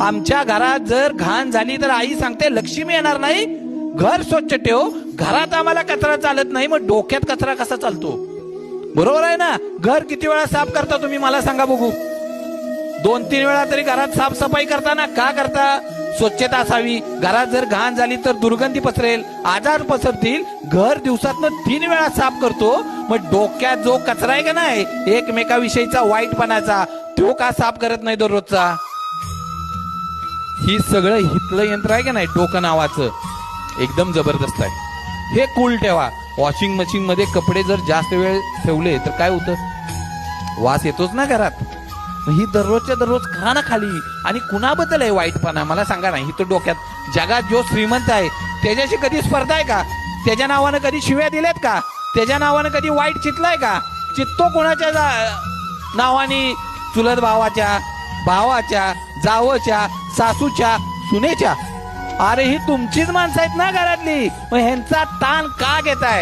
आमच्या घरात जर घाण झाली तर आई सांगते लक्ष्मी येणार नाही घर स्वच्छ ठेव घरात आम्हाला कचरा चालत नाही मग डोक्यात कचरा कसा चालतो? बरोबर आहे ना? घर किती वेळा साफ करता तुम्ही? मला सांगा बघू. दोन तीन वेळा तरी घरात साफसफाई करताना का करता? स्वच्छता असावी. घरात जर घाण झाली तर दुर्गंधी पसरेल आजार पसरतील. घर दिवसातनं तीन वेळा साफ करतो मग डोक्यात जो कचरा आहे का नाही एकमेकाविषयीचा वाईटपणाचा तो का साफ करत नाही दररोजचा? ही सगळं हितलं यंत्र आहे का नाही? डोकं नावाचं. एकदम जबरदस्त आहे. हे कूल ठेवा. वॉशिंग मशीन मध्ये कपडे जर जास्त वेळ ठेवले तर काय होतं? वास येतोच ना घरात. ही दररोजच्या दररोज खा ना खाली. आणि कुणाबद्दल आहे वाईटपणा? मला सांगा ना ही तर डोक्यात जगात जो श्रीमंत आहे त्याच्याशी कधी स्पर्धा आहे का? त्याच्या नावानं कधी शिव्या दिल्यात का? त्याच्या नावानं कधी वाईट चितलाय का? चित्तो कोणाच्या जा- नावाने? चुलत भावाच्या? भावाच्या जावच्या सासूच्या सुनेच्या. अरे ही तुमचीच माणसं आहेत ना घरातली? मग ह्यांचा ताण का घेताय?